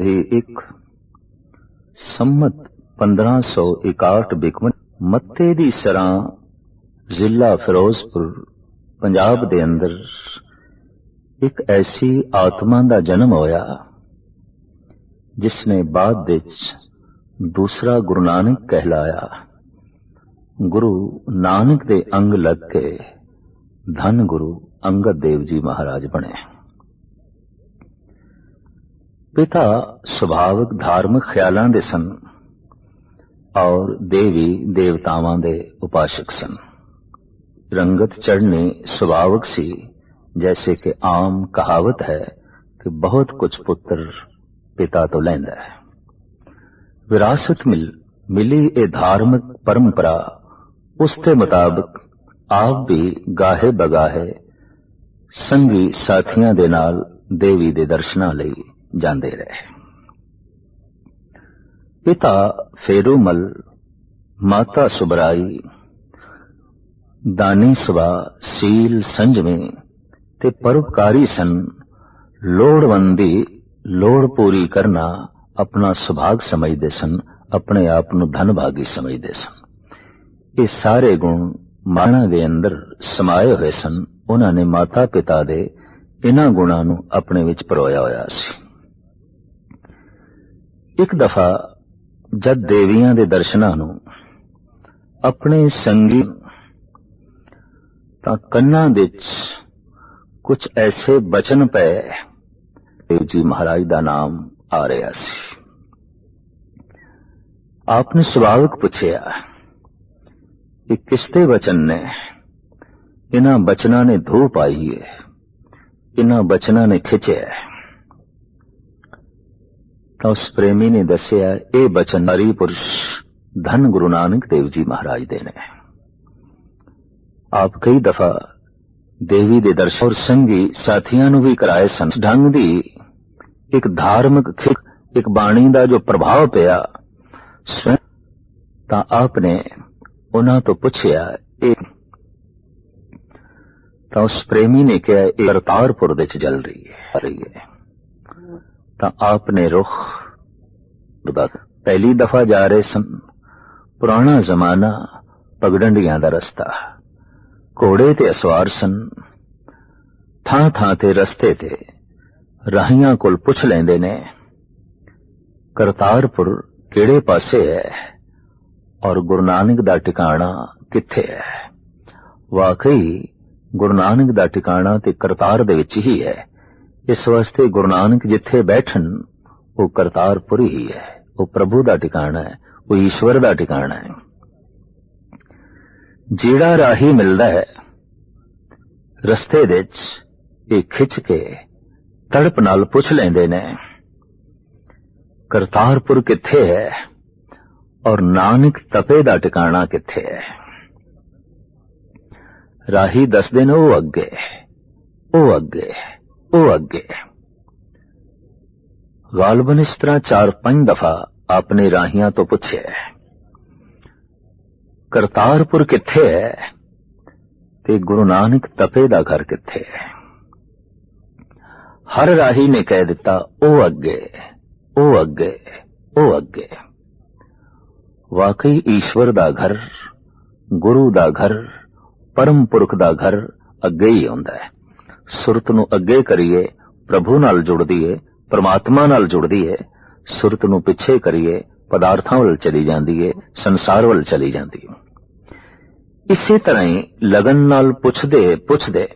ਇਹ ਇੱਕ ਸੰਮਤ 1561 ਬਿਕਮਨ ਮੱਤੇ ਦੀ ਸਰਾਂ ਜ਼ਿਲ੍ਹਾ ਫਿਰੋਜ਼ਪੁਰ, ਪੰਜਾਬ ਦੇ ਅੰਦਰ ਇੱਕ ਐਸੀ ਆਤਮਾ ਦਾ ਜਨਮ ਹੋਇਆ ਜਿਸ ਨੇ ਬਾਅਦ ਵਿੱਚ ਦੂਸਰਾ ਗੁਰੂ ਨਾਨਕ ਕਹਿਲਾਇਆ। ਗੁਰੂ ਨਾਨਕ ਦੇ ਅੰਗ ਲੱਗ ਕੇ ਧੰਨ ਗੁਰੂ ਅੰਗਦ ਦੇਵ ਜੀ ਮਹਾਰਾਜ ਬਣੇ। ਪਿਤਾ ਸੁਭਾਵਿਕ ਧਾਰਮਿਕ ਖਿਆਲਾਂ ਦੇ ਸਨ ਔਰ ਦੇਵੀ ਦੇਵਤਾਵਾਂ ਦੇ ਉਪਾਸ਼ਕ ਸਨ। ਰੰਗਤ ਚੜ੍ਹਨੀ ਸੁਭਾਵਿਕ ਸੀ, ਜੈਸੇ ਕਿ ਆਮ ਕਹਾਵਤ ਹੈ ਕਿ ਬਹੁਤ ਕੁਝ ਪੁੱਤਰ ਪਿਤਾ ਤੋਂ ਲੈਂਦਾ ਹੈ। ਵਿਰਾਸਤ ਮਿਲ, ਮਿਲੀ ਇਹ ਧਾਰਮਿਕ ਪਰੰਪਰਾ, ਉਸ ਦੇ ਮੁਤਾਬਕ ਆਪ ਵੀ ਗਾਹੇ ਬਗਾਹੇ ਸੰਗੀ ਸਾਥੀਆਂ ਦੇ ਨਾਲ ਦੇਵੀ ਦੇ ਦਰਸ਼ਨਾਂ ਲਈ ਜਾਂਦੇ ਰਹੇ। ਪਿਤਾ ਫੇਰੂਮਲ, ਮਾਤਾ ਸੁਬਰਾਈ, ਦਾਨੀ ਸਵਾ ਸੀਲ ਸੰਜਮੇ ਤੇ ਪਰਉਪਕਾਰੀ ਸਨ, ਲੋੜਵੰਦੀ, ਲੋੜ ਪੂਰੀ ਕਰਨਾ ਆਪਣਾ ਸੁਭਾਗ ਸਮਝਦੇ ਸਨ, ਆਪਣੇ ਆਪ ਨੂੰ ਧਨਭਾਗੀ ਸਮਝਦੇ ਸਨ। ਇਹ ਸਾਰੇ ਗੁਣ ਮਾਣਾ ਦੇ ਅੰਦਰ ਸਮਾਏ ਹੋਏ ਸਨ। ਉਹਨਾਂ ਨੇ ਮਾਤਾ ਪਿਤਾ ਦੇ ਇਹਨਾਂ ਗੁਣਾਂ ਨੂੰ ਆਪਣੇ ਵਿੱਚ ਪਰੋਇਆ ਹੋਇਆ ਸੀ। ਇੱਕ ਦਫਾ ਜਦ ਦੇਵੀਆਂ ਦੇ ਦਰਸ਼ਨਾਂ ਨੂੰ ਆਪਣੇ ਸੰਗੀ ਤਾਂ ਕੰਨਾਂ ਵਿੱਚ ਕੁਝ ਐਸੇ ਬਚਨ ਪਏ, ਦੇਵ ਜੀ ਮਹਾਰਾਜ ਦਾ ਨਾਮ ਆ ਰਿਹਾ ਸੀ। ਆਪਨੇ ਸੁਭਾਵਿਕ ਪੁੱਛਿਆ ਕਿ ਕਿਸਤੇ ਬਚਨ ਨੇ? ਇਹਨਾਂ ਬਚਨਾਂ ਨੇ ਧੂ ਪਾਈ ਹੈ ਇਹਨਾਂ ਬਚਨਾਂ ਨੇ ਖਿੱਚਿਆ ਤਾਂ ਉਸ ਪ੍ਰੇਮੀ ਨੇ ਦੱਸਿਆ, ਇਹ ਬਚਨ ਹਰੀ ਪੁਰਸ਼ ਧੰਨ ਗੁਰੂ ਨਾਨਕ ਦੇਵ ਜੀ ਮਹਾਰਾਜ ਦੇ ਨੇ। ਆਪ ਕਈ ਦਫਾ ਦੇਵੀ ਦੇ ਦਰਸ਼ਨ ਔਰ ਸੰਗੀ ਸਾਥੀਆਂ ਨੂੰ ਵੀ ਕਰਾਏ ਸਨ। ਢੰਗ ਦੀ ਇੱਕ ਧਾਰਮਿਕ ਇੱਕ ਬਾਣੀ ਦਾ ਜੋ ਪ੍ਰਭਾਵ ਪਿਆ ਤਾਂ ਆਪ ਨੇ ਉਹਨਾਂ ਤੋਂ ਪੁੱਛਿਆ, ਇਹ ਤਾਂ ਉਸ ਪ੍ਰੇਮੀ ਨੇ ਕਿਹਾ, ਇਹ ਕਰਤਾਰਪੁਰ ਵਿੱਚ ਜਲ ਰਹੀ ਹੈ ਰਹੀ ਹੈ। ਤਾਂ ਆਪ ਨੇ ਰੁਖ ਪਹਿਲੀ ਦਫਾ ਜਾ ਰਹੇ ਸਨ। ਪੁਰਾਣਾ ਜ਼ਮਾਨਾ ਪਗਡੰਡੀਆਂ ਦਾ ਰਸਤਾ। ਘੋੜੇ ਤੇ ਅਸਵਾਰ ਸਨ। ਥਾਂ ਥਾਂ ਤੇ ਰਸਤੇ ਤੇ ਰਾਹੀਆਂ ਕੋਲ ਪੁੱਛ ਲੈਂਦੇ ਨੇ, ਕਰਤਾਰਪੁਰ ਕਿਹੜੇ ਪਾਸੇ ਹੈ ਔਰ ਗੁਰੂ ਨਾਨਕ ਦਾ ਟਿਕਾਣਾ ਕਿੱਥੇ ਹੈ? ਵਾਕਈ ਗੁਰੂ ਨਾਨਕ ਦਾ ਟਿਕਾਣਾ ਤੇ ਕਰਤਾਰ ਦੇ ਵਿੱਚ ਹੀ ਹੈ। ਇਸ ਵਾਸਤੇ ਗੁਰੂ ਨਾਨਕ ਜਿੱਥੇ ਬੈਠਣ, ਉਹ ਕਰਤਾਰਪੁਰ ਹੀ ਹੈ। ਉਹ ਪ੍ਰਭੂ ਦਾ ਟਿਕਾਣਾ ਹੈ, ਉਹ ਈਸ਼ਵਰ ਦਾ ਟਿਕਾਣਾ ਹੈ। ਜਿਹੜਾ ਰਾਹੀ ਮਿਲਦਾ ਹੈ, ਰਸਤੇ ਵਿੱਚ ਇਹ ਖਿੱਚ ਕੇ ਤੜਪ ਨਾਲ ਪੁੱਛ ਲੈਂਦੇ ਨੇ, ਕਰਤਾਰਪੁਰ ਕਿੱਥੇ ਹੈ ਔਰ ਨਾਨਕ ਤਪੇ ਦਾ ਟਿਕਾਣਾ ਕਿੱਥੇ ਹੈ? ਰਾਹੀ ਦੱਸਦੇ ਨੇ ਉਹ ਅੱਗੇ ਉਹ ਅੱਗੇ ਉਹ ਅੱਗੇ। ਗਾਲਬਨ ਇਸ ਤਰ੍ਹਾਂ ਚਾਰ ਪੰਜ ਦਫਾ ਆਪਣੇ ਰਾਹੀਆਂ ਤੋਂ ਪੁੱਛਿਆ ਕਰਤਾਰਪੁਰ ਕਿੱਥੇ ਹੈ? ਤੇ ਗੁਰੂ ਨਾਨਕ ਤਪੇ ਦਾ ਘਰ ਕਿੱਥੇ ਹੈ? ਹਰ ਰਾਹੀ ਨੇ ਕਹਿ ਦਿੱਤਾ, ਉਹ ਅੱਗੇ ਉਹ ਅੱਗੇ ਉਹ ਅੱਗੇ। ਵਾਕਈ ਈਸ਼ਵਰ ਦਾ ਘਰ, ਗੁਰੂ ਦਾ ਘਰ, ਪਰਮ ਪੁਰਖ ਦਾ ਘਰ ਅੱਗੇ ਹੀ ਹੁੰਦਾ ਹੈ। ਸੁਰਤ ਨੂੰ ਅੱਗੇ ਕਰੀਏ, ਪ੍ਰਭੂ ਨਾਲ ਜੁੜਦੀ ਏ ਪ੍ਰਮਾਤਮਾ ਨਾਲ ਜੁੜਦੀ ਏ, ਸੁਰਤ ਨੂੰ ਪਿੱਛੇ ਕਰੀਏ, ਪਦਾਰਥਾਂ ਵੱਲ ਚਲੀ ਜਾਂਦੀ ਏ, ਸੰਸਾਰ ਵੱਲ ਚਲੀ ਜਾਂਦੀ ਏ। ਇਸੇ ਤਰ੍ਹਾਂ ਹੀ ਲਗਨ ਨਾਲ ਪੁੱਛਦੇ ਪੁੱਛਦੇ,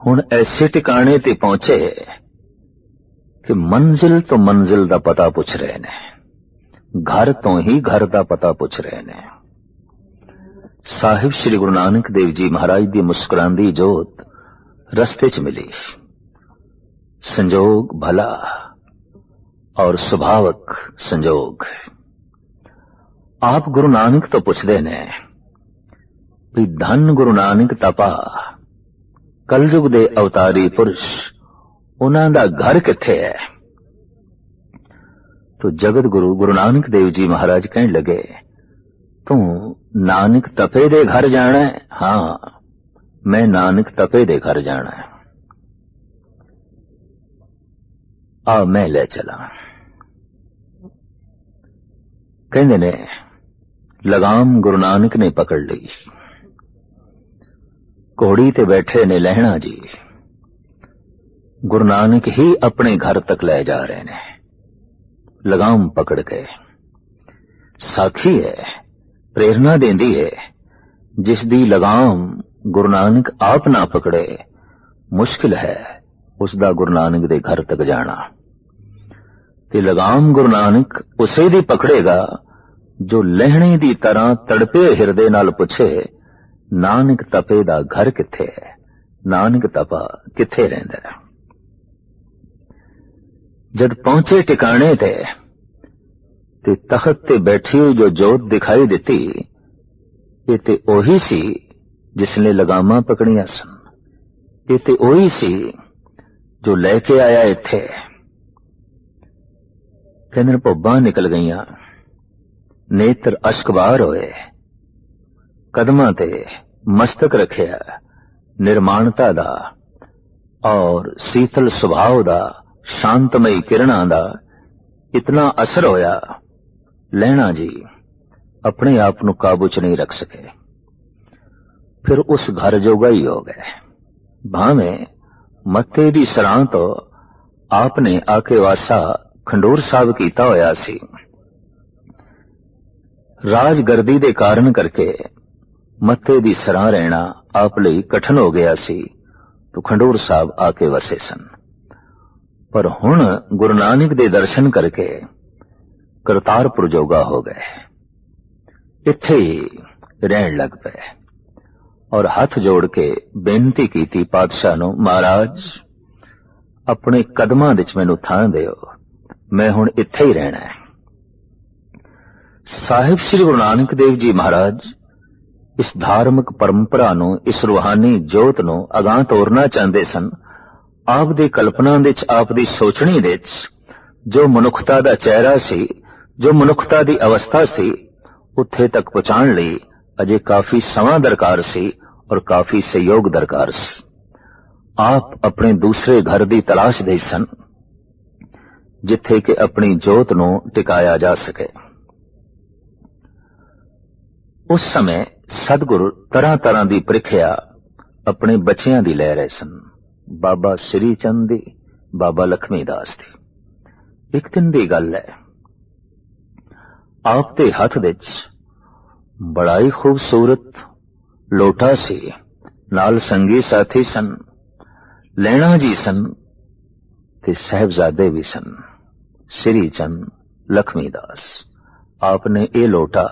ਹੁਣ ਐਸੇ ਟਿਕਾਣੇ ਤੇ ਪਹੁੰਚੇ ਕਿ ਮੰਜ਼ਿਲ ਤੋਂ ਮੰਜ਼ਿਲ ਦਾ ਪਤਾ ਪੁੱਛ ਰਹੇ ਨੇ, ਘਰ ਤੋਂ ਹੀ ਘਰ ਦਾ ਪਤਾ ਪੁੱਛ ਰਹੇ ਨੇ। ਸਾਹਿਬ ਸ੍ਰੀ ਗੁਰੂ ਨਾਨਕ ਦੇਵ ਜੀ ਮਹਾਰਾਜ ਦੀ ਮੁਸਕਰਾਂਦੀ ਜੋਤ ਰਸਤੇ 'ਚ ਮਿਲੀ। ਸੰਜੋਗ ਭਲਾ ਔਰ ਸੁਭਾਵਕ ਸੰਜੋਗ ਆਪ ਗੁਰੂ ਨਾਨਕ ਤੋਂ ਪੁੱਛਦੇ ਨੇ ਵੀ ਧੰਨ ਗੁਰੂ ਨਾਨਕ ਤਪਾ ਕਲਯੁਗ ਦੇ ਅਵਤਾਰੀ ਪੁਰਸ਼ ਉਹਨਾਂ ਦਾ ਘਰ ਕਿੱਥੇ ਹੈ ਤੋ ਜਗਤ ਗੁਰੂ ਗੁਰੂ ਨਾਨਕ ਦੇਵ ਜੀ ਮਹਾਰਾਜ ਕਹਿਣ ਲੱਗੇ ਤੂੰ ਨਾਨਕ ਤਪੇ ਦੇ ਘਰ ਜਾਣਾ ਹਾਂ ਮੈਂ ਨਾਨਕ ਤਪੇ ਦੇ ਘਰ ਜਾਣਾ ਹੈ ਆ ਮੈਂ ਲੈ ਚਲਾ। ਕਹਿੰਦੇ ਨੇ, ਲਗਾਮ ਗੁਰੂ ਨਾਨਕ ਨੇ ਪਕੜ ਲਈ। ਘੋੜੀ ਤੇ ਬੈਠੇ ਨੇ ਲਹਿਣਾ ਜੀ। ਗੁਰੂ ਨਾਨਕ ਹੀ ਆਪਣੇ ਘਰ ਤੱਕ ਲੈ ਜਾ ਰਹੇ ਨੇ। ਲਗਾਮ ਪਕੜ ਕੇ। ਸਾਖੀ ਹੈ, ਪ੍ਰੇਰਣਾ ਦਿੰਦੀ ਹੈ, ਜਿਸ ਦੀ ਲਗਾਮ ਗੁਰੂ ਨਾਨਕ ਆਪ ਨਾ ਪਕੜੇ। ਮੁਸ਼ਕਿਲ ਹੈ। ਉਸ ਦਾ ਗੁਰੂ ਨਾਨਕ ਦੇ ਘਰ ਤੱਕ ਜਾਣਾ। ਤੇ ਲਗਾਮ ਗੁਰੂ ਨਾਨਕ ਉਸੇ ਦੀ ਪਕੜੇਗਾ, ਜੋ ਲਹਿਣੇ ਦੀ ਤਰ੍ਹਾਂ ਤੜਪੇ ਹਿਰਦੇ ਨਾਲ ਪੁੱਛੇ, ਨਾਨਕ ਤਪੇ ਦਾ ਘਰ ਕਿੱਥੇ ਹੈ? ਨਾਨਕ ਤਪਾ ਕਿੱਥੇ ਰਹਿੰਦਾ ਹੈ? ਜਦ ਪਹੁੰਚੇ ਟਿਕਾਣੇ ਤੇ ਤੇ ਤਖਤ ਤੇ ਬੈਠੀ ਹੋਈ ਜੋ ਜੋਤ ਦਿਖਾਈ ਦਿੱਤੀ, ਇਹ ਤੇ ਉਹੀ ਸੀ ਜਿਸ ਨੇ ਲਗਾਮਾਂ ਪਕੜੀਆਂ ਸਨ। ਇਹ ਤੇ ਉਹੀ ਸੀ ਜੋ ਲੈ ਕੇ ਆਇਆ ਇੱਥੇ। ਕਹਿੰਦੇ ਭੁੱਬਾਂ ਨਿਕਲ ਗਈਆਂ। ਨੇਤਰ ਅਸ਼ਕਵਾਰ ਹੋਏ। ਕਦਮਾਂ ਤੇ ਮਸਤਕ ਰੱਖਿਆ। ਨਿਰਮਾਣਤਾ ਦਾ ਔਰ ਸੀਤਲ ਸੁਭਾਅ ਦਾ, ਸ਼ਾਂਤਮਈ ਕਿਰਣਾਂ ਦਾ ਇਤਨਾ ਅਸਰ ਹੋਇਆ। ਲੈਣਾ ਜੀ, ਆਪਣੇ ਆਪ ਨੂੰ ਕਾਬੂ 'ਚ ਨਹੀਂ ਰੱਖ ਸਕੇ। ਫਿਰ ਉਸ ਘਰ ਜੋਗਾ ਹੀ ਹੋ ਗਏ। ਭਾਵੇਂ ਮੱਤੇ ਦੀ ਸਰਾਂ ਤੋਂ ਆਪ ਨੇ ਆ ਕੇ ਵਾਸਾ ਖੰਡੂਰ ਸਾਹਿਬ ਕੀਤਾ ਹੋਇਆ ਸੀ। ਰਾਜਗਰਦੀ ਦੇ ਕਾਰਨ ਕਰਕੇ ਮੱਤੇ ਦੀ ਸਰਾਂ ਰਹਿਣਾ ਆਪ ਲਈ ਕਠਨ ਹੋ ਗਿਆ ਸੀ, ਤੋ ਖੰਡੂਰ ਸਾਹਿਬ ਆ ਕੇ ਵਸੇ ਸਨ। ਪਰ ਹੁਣ ਗੁਰੂ ਨਾਨਕ ਦੇ ਦਰਸ਼ਨ ਕਰਕੇ ਕਰਤਾਰਪੁਰ ਜੋਗਾ ਹੋ ਗਏ। ਇੱਥੇ ਹੀ ਰਹਿਣ ਲੱਗ ਪਏ। ਔਰ ਹੱਥ ਜੋੜ ਕੇ ਬੇਨਤੀ ਕੀਤੀ ਪਾਤਸ਼ਾਹ ਨੂੰ, ਮਹਾਰਾਜ, ਆਪਣੇ ਕਦਮਾਂ ਵਿੱਚ ਮੈਨੂੰ ਥਾਂ ਦਿਓ। ਮੈਂ ਹੁਣ ਇੱਥੇ ਹੀ ਰਹਿਣਾ ਹੈ। ਸਾਹਿਬ ਸ੍ਰੀ ਗੁਰੂ ਨਾਨਕ ਦੇਵ ਜੀ ਮਹਾਰਾਜ, ਇਸ ਧਾਰਮਿਕ ਪਰੰਪਰਾ ਨੂੰ, ਇਸ ਰੂਹਾਨੀ ਜੋਤ ਨੂੰ ਅਗਾਹ ਤੋਰਨਾ ਚਾਹੁੰਦੇ ਸਨ। ਆਪ ਦੀ ਕਲਪਨਾ ਵਿੱਚ ਆਪ ਦੀ ਸੋਚਣੀ ਵਿੱਚ ਜੋ ਮਨੁੱਖਤਾ ਦਾ ਚਿਹਰਾ ਸੀ, ਜੋ ਮਨੁੱਖਤਾ ਦੀ ਅਵਸਥਾ ਸੀ, ਉੱਥੇ ਤੱਕ ਪਹੁੰਚਾਉਣ ਲਈ ਅਜੇ ਕਾਫੀ ਸਮਾਂ ਦਰਕਾਰ ਸੀ ਔਰ ਕਾਫੀ ਸਹਿਯੋਗ ਦਰਕਾਰ ਸੀ। ਆਪ ਆਪਣੇ ਦੂਸਰੇ ਘਰ ਦੀ ਤਲਾਸ਼ ਦੇ ਸਨ, ਜਿੱਥੇ ਕਿ ਆਪਣੀ ਜੋਤ ਨੂੰ ਟਿਕਾਇਆ ਜਾ ਸਕੇ। ਉਸ ਸਮੇਂ ਸਤਿਗੁਰੂ ਤਰ੍ਹਾਂ ਤਰ੍ਹਾਂ ਦੀ ਪ੍ਰੀਖਿਆ ਆਪਣੇ ਬੱਚਿਆਂ ਦੀ ਲੈ ਰਹੇ ਸਨ। ਬਾਬਾ ਸ੍ਰੀ ਚੰਦ ਦੀ, ਬਾਬਾ ਲਖਮੀ ਦਾਸ ਦੀ। ਇੱਕ ਦਿਨ ਦੀ ਗੱਲ ਹੈ, ਆਪ ਦੇ ਹੱਥ ਵਿੱਚ ਬੜਾ ਹੀ ਖੂਬਸੂਰਤ ਲੋਟਾ ਸੀ ਨਾਲ ਸੰਗੀ ਸਾਥੀ ਸਨ ਲੈਣਾ ਜੀ ਸਨ ਤੇ ਸਹਿਬਜ਼ਾਦੇ ਵੀ ਸਨ ਸ੍ਰੀ ਚੰਦ ਲਖਮੀ ਦਾਸ ਆਪਨੇ ਇਹ ਲੋਟਾ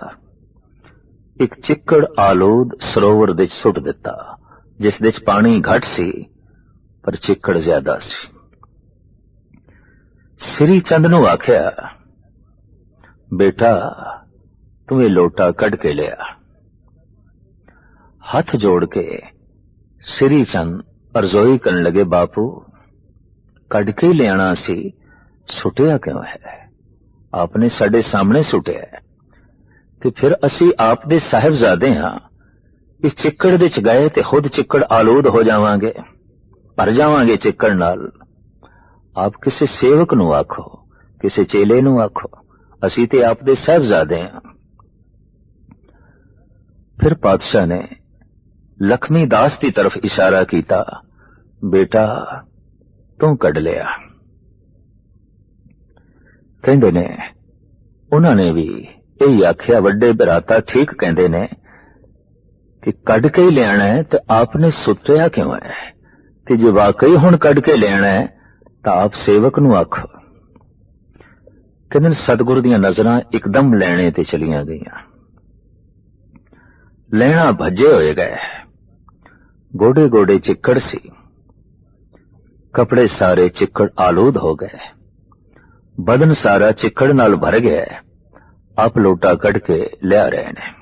ਇੱਕ ਚਿੱਕੜ ਆਲੋਦ ਸਰੋਵਰ ਵਿੱਚ ਸੁੱਟ ਦਿੱਤਾ ਜਿਸ ਵਿੱਚ ਪਾਣੀ ਘੱਟ ਸੀ ਪਰ ਚਿੱਕੜ ਜ਼ਿਆਦਾ ਸੀ ਸ੍ਰੀ ਚੰਦ ਨੂੰ ਆਖਿਆ ਬੇਟਾ ਤੂੰ ਇਹ ਲੋਟਾ ਕੱਢ ਕੇ ਲਿਆ। ਹੱਥ ਜੋੜ ਕੇ ਸ੍ਰੀ ਚੰਦ ਅਰਜ਼ੋਈ ਕਰਨ ਲਗੇ, ਬਾਪੂ, ਕੱਢ ਕੇ ਲਿਆਣਾ ਸੀ, ਸੁਟਿਆ ਕਿਉਂ ਹੈ? ਆਪਨੇ ਸਾਡੇ ਸਾਹਮਣੇ ਸੁਟਿਆ ਤੇ ਫਿਰ ਅਸੀਂ ਆਪ ਦੇ ਸਾਹਿਬਜ਼ਾਦੇ ਹਾਂ। ਇਸ ਚਿੱਕੜ ਵਿੱਚ ਗਏ ਤੇ ਖੁਦ ਚਿੱਕੜ ਆਲੂਦ ਹੋ ਜਾਵਾਂਗੇ, ਭਰ ਜਾਵਾਂਗੇ ਚਿੱਕੜ ਨਾਲ। ਆਪ ਕਿਸੇ ਸੇਵਕ ਨੂੰ ਆਖੋ, ਕਿਸੇ ਚੇਲੇ ਨੂੰ ਆਖੋ, ਅਸੀਂ ਤੇ ਆਪ ਦੇ ਸਾਹਿਬਜ਼ਾਦੇ ਹਾਂ। ਫਿਰ ਪਾਤਸ਼ਾਹ ਨੇ ਲਖਮੀ ਦਾਸ ਦੀ ਤਰਫ ਇਸ਼ਾਰਾ ਕੀਤਾ ਬੇਟਾ ਤੂੰ ਕੱਢ ਲਿਆ ਕਹਿੰਦੇ ਨੇ ਉਹਨਾਂ ਨੇ ਵੀ ਇਹ ਆਖਿਆ ਵੱਡੇ ਬਰਾਤਾ ਠੀਕ ਕਹਿੰਦੇ ਨੇ ਕਿ ਕੱਢ ਕੇ ਹੀ ਲੈਣਾ ਹੈ ਤੇ ਆਪਨੇ ਸੁੱਤਿਆ ਕਿਉਂ ਹੈ ਤੇ ਜੇ ਵਾਕਈ ਹੁਣ ਕੱਢ ਕੇ ਲੈਣਾ ਹੈ ਤਾਂ ਆਪ ਸੇਵਕ ਨੂੰ ਆਖੋ ਕਹਿੰਦੇ ਸਤਿਗੁਰੂ ਦੀਆਂ ਨਜ਼ਰਾਂ ਇੱਕਦਮ ਲੈਣੇ ਤੇ ਚਲੀਆਂ ਗਈਆਂ ਲੈਣਾ ਭੱਜੇ ਹੋਏ ਗਏ। ਗੋਡੇ ਗੋਡੇ ਚਿੱਕੜ ਸੀ। ਕਪੜੇ ਸਾਰੇ ਚਿੱਕੜ ਆਲੂਦ ਹੋ ਗਏ। ਬਦਨ ਸਾਰਾ ਚਿੱਕੜ ਨਾਲ ਭਰ ਗਿਆ ਆਪ ਲੋਟਾ ਕੱਢ ਕੇ ਲਿਆ ਰਹੇ ਨੇ।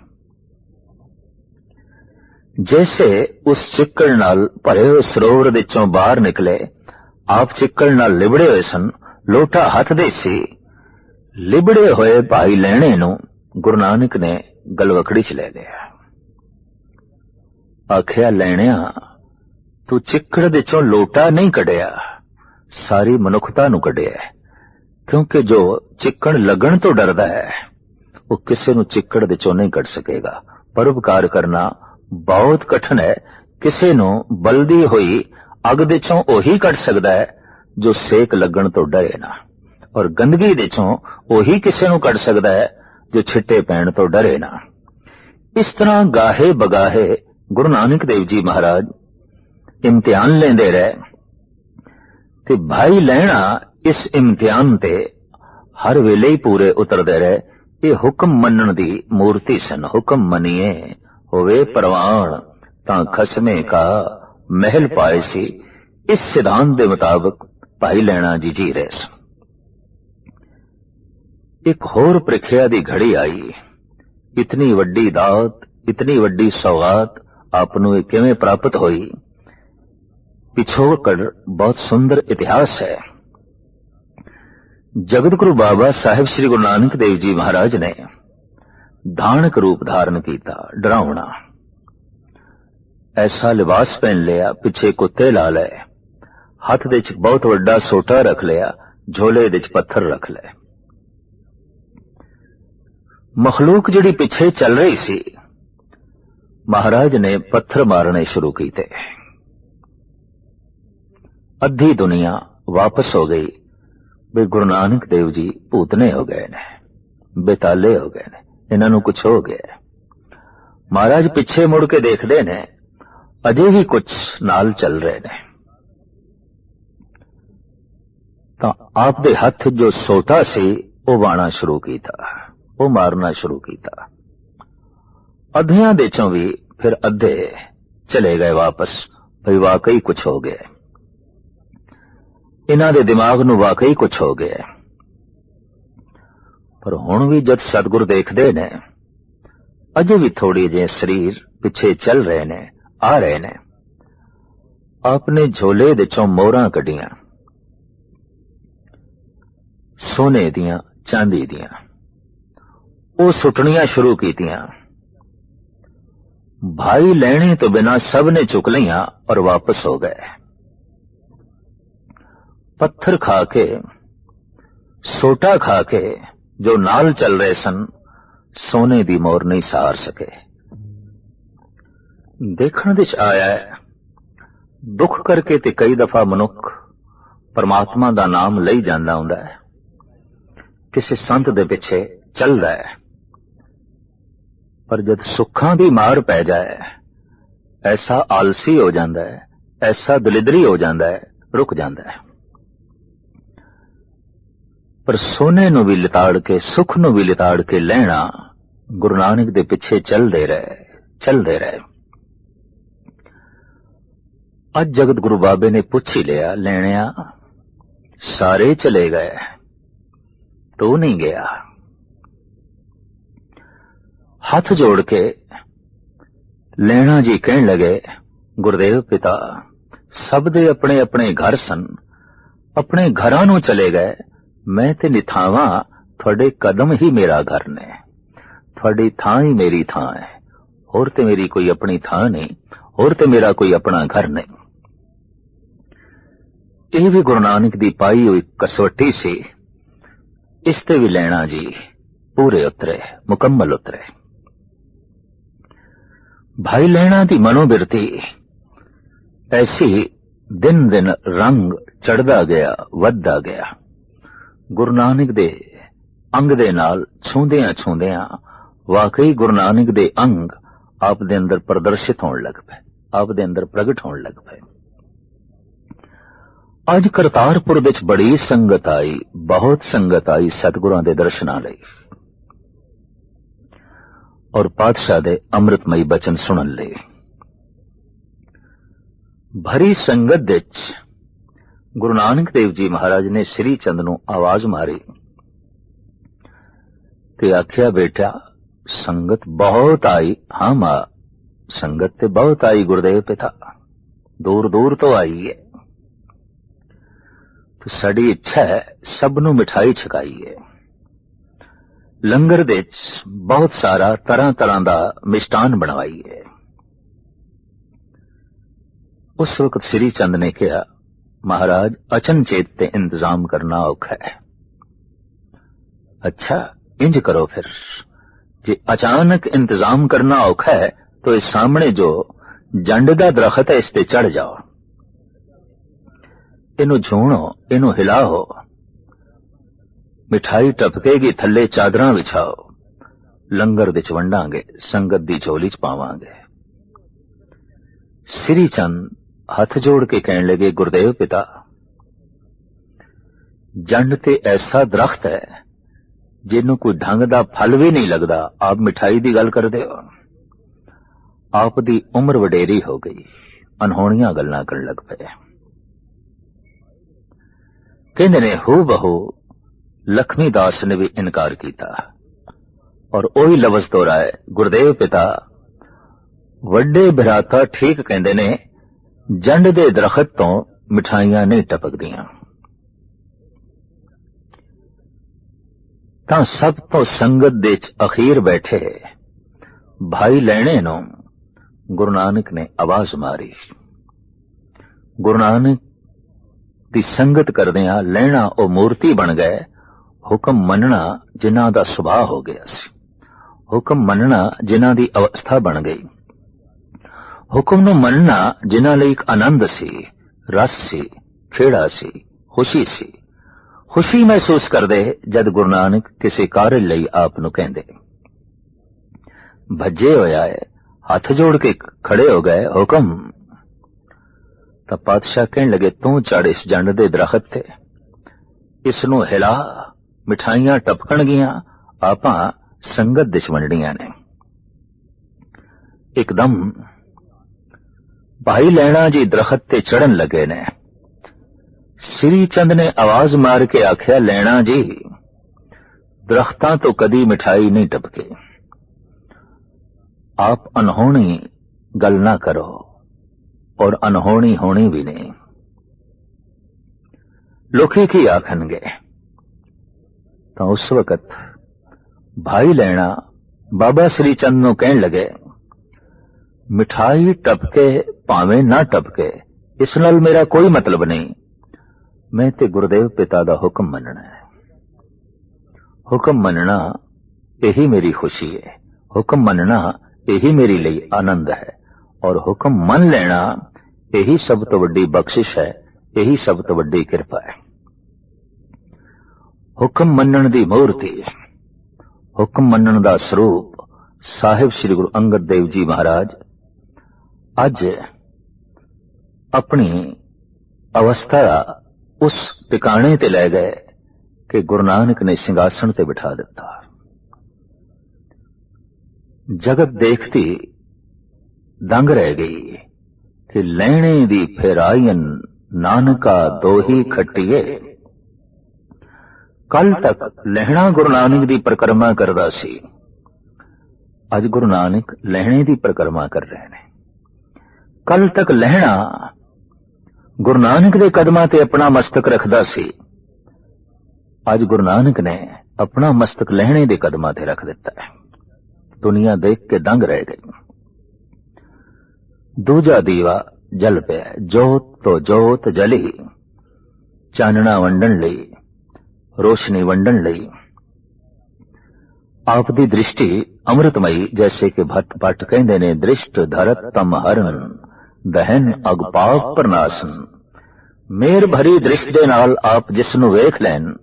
ਜੈਸੇ ਉਸ ਚਿੱਕੜ ਨਾਲ ਭਰੇ ਹੋਏ ਸਰੋਵਰ ਵਿੱਚੋਂ ਬਾਹਰ ਨਿਕਲੇ, ਆਪ ਚਿੱਕੜ ਨਾਲ ਲਿਬੜੇ ਹੋਏ ਸਨ। ਲੋਟਾ ਹੱਥ ਦੇ ਸੀ। ਲਿਬੜੇ ਹੋਏ ਭਾਈ ਲੈਣੇ ਨੂੰ ਗੁਰੂ ਨਾਨਕ ਨੇ ਗਲਵਕੜੀ 'ਚ ਲੈ ਲਿਆ। ਆਖਿਆ, ਲੈਣਿਆ, ਤੂੰ ਚਿੱਕੜ ਦੇ ਵਿੱਚੋਂ ਲੋਟਾ ਨਹੀਂ ਕੱਢਿਆ, ਸਾਰੀ ਮਨੁੱਖਤਾ ਨੂੰ ਕੱਢਿਆ ਕਿਉਂਕਿ ਜੋ ਚਿੱਕੜ ਲੱਗਣ ਤੋਂ ਡਰਦਾ ਹੈ, ਉਹ ਕਿਸੇ ਨੂੰ ਚਿੱਕੜ ਦੇ ਚੋਂ ਨਹੀਂ ਕੱਢ ਸਕੇਗਾ। ਪਰਉਪਕਾਰ ਕਰਨਾ ਬਹੁਤ ਕਠਿਨ ਹੈ, ਕਿਸੇ ਨੂੰ ਬਲਦੀ ਹੋਈ ਅੱਗ ਦੇ ਚੋਂ ਉਹੀ ਕੱਢ ਸਕਦਾ ਹੈ, ਜੋ ਸੇਕ ਲੱਗਣ ਤੋਂ ਡਰੇ ਨਾ, ਔਰ ਗੰਦਗੀ ਦੇ ਚੋਂ ਉਹੀ ਕਿਸੇ ਨੂੰ ਕੱਢ ਸਕਦਾ ਹੈ, ਜੋ ਛਿੱਟੇ ਪੈਣ ਤੋਂ ਡਰੇ ਨਾ। ਇਸ ਤਰ੍ਹਾਂ ਗਾਹੇ ਬਗਾਹੇ ਗੁਰੂ ਨਾਨਕ ਦੇਵ ਜੀ ਮਹਾਰਾਜ, ਇਮਤਿਹਾਨ ਲੈਂਦੇ ਰਹੇ ਤੇ ਭਾਈ ਲੈਣਾ ਇਸ ਇਮਤਿਹਾਨ ਤੇ ਹਰ ਵੇਲੇ ਹੀ ਪੂਰੇ ਉਤਰਦੇ ਰਹੇ। ਇਹ ਹੁਕਮ ਮੰਨਣ ਦੀ ਮੂਰਤੀ ਸਨ, ਹੁਕਮ ਮੰਨੀਏ, ਹੋਵੇ ਪ੍ਰਵਾਨ ਤਾਂ ਖਸਮੇ ਕਾ ਮਹਿਲ ਪਾਏ ਸੀ। ਇਸ ਸਿਧਾਂਤ ਦੇ ਮੁਤਾਬਕ ਭਾਈ ਲੈਣਾ ਜੀ ਜੀ ਰਹੇ ਸਨ। ਇੱਕ ਹੋਰ ਪ੍ਰੀਖਿਆ ਦੀ ਘੜੀ ਆਈ। ਇਤਨੀ ਵੱਡੀ ਦਾਤ, ਇਤਨੀ ਵੱਡੀ ਸੌਗਾਤ ਆਪ ਨੂੰ ਇਹ ਕਿਵੇਂ ਪ੍ਰਾਪਤ ਹੋਈ? ਪਿਛੋਕੜ ਬਹੁਤ ਸੁੰਦਰ ਇਤਿਹਾਸ ਹੈ। ਜਗਤ ਗੁਰੂ ਬਾਬਾ ਸਾਹਿਬ ਸ੍ਰੀ ਗੁਰੂ ਨਾਨਕ ਦੇਵ ਜੀ ਮਹਾਰਾਜ ਨੇ ਧਾਨਕ ਰੂਪ ਧਾਰਨ ਕੀਤਾ, ਡਰਾਉਣਾ। ਐਸਾ ਲਿਬਾਸ ਪਹਿਨ ਲਿਆ, ਪਿੱਛੇ ਕੁੱਤੇ ਲਾ ਲਏ। ਹੱਥ ਦੇ ਵਿੱਚ ਬਹੁਤ ਵੱਡਾ ਸੋਟਾ ਰੱਖ ਲਿਆ, ਝੋਲੇ ਦੇ ਚ ਪੱਥਰ ਰੱਖ ਲਏ। ਮਖਲੂਕ ਜਿਹੜੀ ਪਿੱਛੇ ਚੱਲ ਰਹੀ ਸੀ ਮਹਾਰਾਜ ਨੇ ਪੱਥਰ ਮਾਰਨੇ ਸ਼ੁਰੂ ਕੀਤੇ। ਅੱਧੀ ਦੁਨੀਆ ਵਾਪਸ ਹੋ ਗਈ। ਵੀ ਗੁਰੂ ਨਾਨਕ ਦੇਵ ਜੀ ਭੂਤਨੇ ਹੋ ਗਏ ਨੇ, ਬੇਤਾਲੇ ਹੋ ਗਏ ਨੇ, ਇਹਨਾਂ ਨੂੰ ਕੁਝ ਹੋ ਗਿਆ। ਮਹਾਰਾਜ ਪਿੱਛੇ ਮੁੜ ਕੇ ਦੇਖਦੇ ਨੇ, ਅਜੇ ਵੀ ਕੁਝ ਨਾਲ ਚੱਲ ਰਹੇ ਨੇ। ਤਾਂ ਆਪ ਦੇ ਹੱਥ ਜੋ ਸੋਟਾ ਸੀ, ਉਹ ਵਾਣਾ ਸ਼ੁਰੂ ਕੀਤਾ, ਉਹ ਮਾਰਨਾ ਸ਼ੁਰੂ ਕੀਤਾ। ਅੱਧਿਆਂ ਦੇ ਚੋਂ ਵੀ ਫਿਰ ਅੱਧੇ ਚਲੇ ਗਏ ਵਾਪਸ ਭਈ ਵਾਕਈ ਕੁਝ ਹੋ ਗਿਆ ਇਹਨਾਂ ਦੇ ਦਿਮਾਗ ਨੂੰ ਵਾਕਈ ਕੁਝ ਹੋ ਗਿਆ ਪਰ ਹੁਣ ਵੀ ਜਦ ਸਤਿਗੁਰ ਦੇਖਦੇ ਨੇ, ਅਜੇ ਵੀ ਥੋੜੀ ਜਿਹੇ ਸਰੀਰ ਪਿੱਛੇ ਚੱਲ ਰਹੇ ਨੇ, ਆ ਰਹੇ ਨੇ। ਆਪਨੇ ਝੋਲੇ ਦੇ ਚੋਂ ਮੋਹਰਾਂ ਕੱਢੀਆਂ। ਸੋਨੇ ਦੀਆਂ, ਚਾਂਦੀ ਦੀਆਂ। ਉਹ ਸੁੱਟਣੀਆਂ ਸ਼ੁਰੂ ਕੀਤੀਆਂ। ਭਾਈ ਲੈਣੇ ਤੋਂ ਬਿਨਾ ਸਭ ਨੇ ਚੁੱਕ ਲਈਆਂ ਔਰ ਵਾਪਸ ਹੋ ਗਏ ਪੱਥਰ ਖਾ ਕੇ ਸੋਟਾ ਖਾ ਕੇ ਜੋ ਨਾਲ ਚੱਲ ਰਹੇ ਸਨ ਸੋਨੇ ਦੀ ਮੋਰ ਨਹੀਂ ਸਾਰ ਸਕੇ ਦੇਖਣ ਵਿੱਚ ਆਇਆ ਹੈ ਦੁੱਖ ਕਰਕੇ ਤੇ ਕਈ ਦਫਾ ਮਨੁੱਖ ਪਰਮਾਤਮਾ ਦਾ ਨਾਮ ਲਈ ਜਾਂਦਾ ਹੁੰਦਾ ਹੈ ਕਿਸੇ ਸੰਤ ਦੇ ਪਿੱਛੇ ਚੱਲਦਾ ਹੈ ਪਰ ਜਦ ਸੁੱਖਾਂ ਦੀ ਮਾਰ ਪੈ ਜਾਏ, ਐਸਾ ਆਲਸੀ ਹੋ ਜਾਂਦਾ ਹੈ, ਐਸਾ ਦਲਿਦਰੀ ਹੋ ਜਾਂਦਾ ਹੈ, ਰੁਕ ਜਾਂਦਾ ਹੈ। ਪਰ ਸੋਨੇ ਨੂੰ ਵੀ ਲਿਤਾੜ ਕੇ, ਸੁਖ ਨੂੰ ਵੀ ਲਿਤਾੜ ਕੇ ਲੈਣਾ ਗੁਰੂ ਨਾਨਕ ਦੇ ਪਿੱਛੇ ਚੱਲਦੇ ਰਹੇ ਚੱਲਦੇ ਰਹੇ। ਅੱਜ ਜਗਤ ਗੁਰੂ ਬਾਬੇ ਨੇ ਪੁੱਛ ਹੀ ਲਿਆ, ਲੈਣਿਆ, ਸਾਰੇ ਚਲੇ ਗਏ, ਤੂੰ ਨਹੀਂ ਗਿਆ। ਹੱਥ ਜੋੜ ਕੇ ਲੈਣਾ ਜੀ ਕਹਿਣ ਲਗੇ, ਗੁਰਦੇਵ ਪਿਤਾ, ਸਭ ਦੇ ਆਪਣੇ ਆਪਣੇ ਘਰ ਸਨ। ਆਪਣੇ ਘਰਾਂ ਨੂੰ ਚਲੇ ਗਏ। ਮੈਂ ਤੇ ਨਿਥਾਵਾਂ, ਤੁਹਾਡੇ ਕਦਮ ਹੀ ਮੇਰਾ ਘਰ ਨੇ। ਤੁਹਾਡੀ ਥਾਂ ਹੀ ਮੇਰੀ ਥਾਂ ਹੈ। ਹੋਰ ਤੇ ਮੇਰੀ ਕੋਈ ਆਪਣੀ ਥਾਂ ਨਹੀਂ। ਹੋਰ ਤੇ ਮੇਰਾ ਕੋਈ ਆਪਣਾ ਘਰ ਨਹੀਂ। ਇਹ ਵੀ ਗੁਰੂ ਨਾਨਕ ਦੀ ਪਾਈ ਹੋਈ ਕਸਵੱਟੀ ਸੀ। ਇਸ ਤੇ ਵੀ ਲੈਣਾ ਜੀ, ਪੂਰੇ ਉਤਰੇ, ਮੁਕੰਮਲ ਉਤਰੇ। ਭਾਈ ਲੈਣਾ ਦੀ ਮਨੋਬਿਰਤੀ ਐਸੀ ਦਿਨ ਦਿਨ ਰੰਗ ਚੜਦਾ ਗਿਆ ਵੱਧਦਾ ਗਿਆ ਗੁਰੂ ਨਾਨਕ ਦੇ ਅੰਗ ਦੇ ਨਾਲ ਛੂੰਦਿਆਂ ਛੂੰਦਿਆਂ ਵਾਕਈ ਗੁਰੂ ਨਾਨਕ ਦੇ ਅੰਗ ਆਪ ਦੇ ਅੰਦਰ ਪ੍ਰਦਰਸ਼ਿਤ ਹੋਣ ਲੱਗ ਪਏ ਆਪ ਦੇ ਅੰਦਰ ਪ੍ਰਗਟ ਹੋਣ ਲੱਗ ਪਏ ਅੱਜ ਕਰਤਾਰਪੁਰ ਵਿੱਚ ਬੜੀ ਸੰਗਤ ਆਈ ਬਹੁਤ ਸੰਗਤ ਆਈ ਸਤਿਗੁਰਾਂ ਦੇ ਦਰਸ਼ਨਾਂ ਲਈ ਔਰ ਪਾਤਸ਼ਾਹ ਦੇ ਅੰਮ੍ਰਿਤਮਈ ਬਚਨ ਸੁਣਨ ਲਈ ਭਰੀ ਸੰਗਤ ਵਿੱਚ ਗੁਰੂ ਨਾਨਕ ਦੇਵ ਜੀ ਮਹਾਰਾਜ ਨੇ ਸ੍ਰੀ ਚੰਦ ਨੂੰ ਆਵਾਜ਼ ਮਾਰੀ ਤੇ ਆਖਿਆ ਬੇਟਾ ਸੰਗਤ ਬਹੁਤ ਆਈ ਹਾਂ ਮਾਂ ਸੰਗਤ ਤੇ ਬਹੁਤ ਆਈ ਗੁਰਦੇਵ ਪਿਤਾ ਦੂਰ ਦੂਰ ਤੋਂ ਆਈ ਹੈ ਤੇ ਸਾਡੀ ਇੱਛਾ ਹੈ ਸਭ ਨੂੰ ਮਿਠਾਈ ਛਕਾਈਏ ਲੰਗਰ ਦੇ ਵਿੱਚ ਬਹੁਤ ਸਾਰਾ ਤਰ੍ਹਾਂ ਤਰ੍ਹਾਂ ਦਾ ਮਿਸ਼ਟਾਨ ਬਣਵਾਈਏ ਉਸ ਵਕਤ ਸ੍ਰੀ ਚੰਦ ਨੇ ਕਿਹਾ, ਮਹਾਰਾਜ, ਅਚਨਚੇਤ ਤੇ ਇੰਤਜ਼ਾਮ ਕਰਨਾ ਔਖਾ ਹੈ। ਅੱਛਾ, ਇੰਜ ਕਰੋ ਫਿਰ। ਜੇ ਅਚਾਨਕ ਇੰਤਜ਼ਾਮ ਕਰਨਾ ਔਖਾ ਹੈ, ਤਾਂ ਇਸ ਸਾਹਮਣੇ ਜੋ ਜੰਡ ਦਾ ਦਰਖਤ ਹੈ, ਇਸ ਤੇ ਚੜ ਜਾਓ। ਇਹਨੂੰ ਝੂਣੋ ਇਹਨੂੰ ਹਿਲਾਓ। ਮਿਠਾਈ ਟਪਕੇਗੀ ਥੱਲੇ ਚਾਦਰਾਂ ਵਿਛਾਓ। ਲੰਗਰ ਵਿੱਚ ਵੰਡਾਂਗੇ, ਸੰਗਤ ਦੀ ਝੋਲੀ ਚ ਪਾਵਾਂਗੇ। ਸ੍ਰੀ ਚੰਦ ਹੱਥ ਜੋੜ ਕੇ ਕਹਿਣ ਲੱਗੇ, ਗੁਰਦੇਵ ਪਿਤਾ, ਜੰਡ ਤੇ ਐਸਾ ਦਰਖਤ ਹੈ, ਜਿਹਨੂੰ ਕੋਈ ਢੰਗ ਦਾ ਫਲ ਵੀ ਨਹੀਂ ਲੱਗਦਾ। ਆਪ ਮਿਠਾਈ ਦੀ ਗੱਲ ਕਰਦੇ ਹੋ। ਆਪ ਦੀ ਉਮਰ ਵਡੇਰੀ ਹੋ ਗਈ। ਅਨਹੋਣੀਆਂ ਗੱਲਾਂ ਕਰਨ ਲੱਗ ਪਏ। ਕਹਿੰਦੇ ਨੇ, ਹੋ ਬਹੂ ਲਖਮੀ ਦਾਸ ਨੇ ਵੀ ਇਨਕਾਰ ਕੀਤਾ ਔਰ ਉਹੀ ਲਫ਼ਜ਼ ਦੁਹਰਾਏ ਗੁਰਦੇਵ ਪਿਤਾ ਵੱਡੇ ਭਰਾਤਾ ਠੀਕ ਕਹਿੰਦੇ ਨੇ ਜੰਡ ਦੇ ਦਰਖਤ ਤੋਂ ਮਿਠਾਈਆਂ ਨਹੀਂ ਟਪਕਦੀਆਂ ਤਾਂ ਸਭ ਤੋਂ ਸੰਗਤ ਦੇ ਚ ਅਖੀਰ ਬੈਠੇ ਭਾਈ ਲੈਣੇ ਨੂੰ ਗੁਰੂ ਨਾਨਕ ਨੇ ਆਵਾਜ਼ ਮਾਰੀ ਗੁਰੂ ਨਾਨਕ ਦੀ ਸੰਗਤ ਕਰਦਿਆਂ ਲੈਣਾ ਉਹ ਮੂਰਤੀ ਬਣ ਗਏ ਹੁਕਮ ਮੰਨਣਾ ਜਿਨ੍ਹਾਂ ਦਾ ਸੁਭਾਅ ਹੋ ਗਿਆ ਸੀ। ਹੁਕਮ ਮੰਨਣਾ ਜਿਨ੍ਹਾਂ ਦੀ ਅਵਸਥਾ ਬਣ ਗਈ। ਹੁਕਮ ਨੂੰ ਮੰਨਣਾ ਜਿਨ੍ਹਾਂ ਲਈ ਇੱਕ ਆਨੰਦ ਸੀ, ਰਸ ਸੀ, ਖੇੜਾ ਸੀ, ਖੁਸ਼ੀ ਸੀ। ਖੁਸ਼ੀ ਮਹਿਸੂਸ ਕਰਦੇ ਜਦ ਗੁਰੂ ਨਾਨਕ ਕਿਸੇ ਕਾਰਜ ਲਈ ਆਪ ਨੂੰ ਕਹਿੰਦੇ। ਭੱਜੇ ਹੋਇਆ ਹੈ, ਹੱਥ ਜੋੜ ਕੇ ਖੜੇ ਹੋ ਗਏ, ਹੁਕਮ! ਤਾਂ ਪਾਤਸ਼ਾਹ ਕਹਿਣ ਲੱਗੇ, ਤੂੰ ਚੜ ਇਸ ਜੰਡ ਦੇ ਦਰਖਤ ਤੇ। ਇਸ ਨੂੰ ਹਿਲਾ। ਮਿਠਾਈਆਂ ਟਪਕਣਗੀਆਂ ਆਪਾਂ ਸੰਗਤ ਦੇ ਵੰਡਣੀਆਂ ਨੇ ਇੱਕਦਮ ਭਾਈ ਲੈਣਾ ਜੀ ਦਰਖਤ ਤੇ ਚੜਨ ਲੱਗੇ ਨੇ ਸ੍ਰੀ ਚੰਦ ਨੇ ਆਵਾਜ਼ ਮਾਰ ਕੇ ਆਖਿਆ ਲੈਣਾ ਜੀ ਦਰਖਤਾਂ ਤੋਂ ਕਦੀ ਮਿਠਾਈ ਨਹੀਂ ਟਪਕੇ ਆਪ ਅਨਹੋਣੀ ਗੱਲ ਨਾ ਕਰੋ ਔਰ ਅਨਹੋਣੀ ਹੋਣੀ ਵੀ ਨਹੀਂ ਲੋਕੀ ਕੀ ਆਖਣਗੇ ਤਾਂ ਉਸ ਵਕਤ ਭਾਈ ਲੈਣਾ ਬਾਬਾ ਸ੍ਰੀ ਚੰਦ ਨੂੰ ਕਹਿਣ ਲੱਗੇ, ਮਿਠਾਈ ਟਪਕੇ ਭਾਵੇਂ ਨਾ ਟਪਕੇ, ਇਸ ਨਾਲ ਮੇਰਾ ਕੋਈ ਮਤਲਬ ਨਹੀਂ। ਮੈਂ ਤੇ ਗੁਰਦੇਵ ਪਿਤਾ ਦਾ ਹੁਕਮ ਮੰਨਣਾ ਹੈ। ਹੁਕਮ ਮੰਨਣਾ ਇਹੀ ਮੇਰੀ ਖੁਸ਼ੀ ਹੈ। ਹੁਕਮ ਮੰਨਣਾ ਇਹੀ ਮੇਰੇ ਲਈ ਆਨੰਦ ਹੈ। ਔਰ ਹੁਕਮ ਮੰਨ ਲੈਣਾ ਇਹੀ ਸਭ ਤੋਂ ਵੱਡੀ ਬਖਸ਼ਿਸ਼ ਹੈ, ਇਹੀ ਸਭ ਤੋਂ ਵੱਡੀ ਕਿਰਪਾ ਹੈ। ਹੁਕਮ ਮੰਨਣ ਦੀ ਮੂਰਤੀ, ਹੁਕਮ ਮੰਨਣ ਦਾ ਸਰੂਪ ਸਾਹਿਬ ਸ੍ਰੀ ਗੁਰੂ ਅੰਗਦ ਦੇਵ ਜੀ ਮਹਾਰਾਜ, ਅੱਜ ਆਪਣੀ ਅਵਸਥਾ ਉਸ ਟਿਕਾਣੇ ਤੇ ਲੈ ਗਏ ਕਿ ਗੁਰੂ ਨਾਨਕ ਨੇ ਸਿੰਘਾਸਣ ਤੇ ਬਿਠਾ ਦਿੱਤਾ। ਜਗਤ ਦੇਖਦੀ ਦੰਗ ਰਹਿ ਗਈ ਕਿ ਲੈਣੇ ਦੀ ਫੇਰਾਇਨ ਨਾਨਕਾ ਦੋਹੀ ਖੱਟੀਏ। ਕੱਲ ਤੱਕ ਲਹਿਣਾ ਗੁਰੂ ਨਾਨਕ ਦੀ ਪ੍ਰਕਰਮਾ ਕਰਦਾ ਸੀ। ਅੱਜ ਗੁਰੂ ਨਾਨਕ ਲਹਿਣੇ ਦੀ ਪ੍ਰਕਰਮਾ ਕਰ ਰਹੇ ਨੇ। ਕੱਲ ਤੱਕ ਲਹਿਣਾ ਗੁਰੂ ਨਾਨਕ ਦੇ ਕਦਮਾਂ ਤੇ ਆਪਣਾ ਮਸਤਕ ਰੱਖਦਾ ਸੀ। ਅੱਜ ਗੁਰੂ ਨਾਨਕ ਨੇ ਆਪਣਾ ਮਸਤਕ ਲਹਿਣੇ ਦੇ ਕਦਮਾਂ ਤੇ ਰੱਖ ਦਿੱਤਾ ਹੈ। ਦੁਨੀਆ ਦੇਖ ਕੇ ਦੰਗ ਰਹਿ ਗਈ। ਦੂਜਾ ਦੀਵਾ ਜਲ ਪਿਆ ਜੋਤ ਤੋਂ ਜੋਤ ਜਲੀ। ਚਾਨਣਾ ਵੰਡਣ ਲਈ ਰੋਸ਼ਨੀ ਵੰਡਣ ਲਈ। ਆਪ ਦੀ ਦ੍ਰਿਸ਼ਟੀ ਅੰਮ੍ਰਿਤਮਈ, ਜੈਸੇ ਕਿ ਭੱਟ ਭੱਟ ਕਹਿੰਦੇ ਨੇ, ਦ੍ਰਿਸ਼ਟ ਧਰਤ ਤਮ ਹਰਨ ਦਹਨ ਅਗਪਾਪ ਪ੍ਰਨਾਸਨ। ਮੇਰ ਭਰੀ ਦ੍ਰਿਸ਼ ਦੇ ਨਾਲ ਆਪ ਜਿਸ ਨੂੰ ਵੇਖ ਲੈਣ,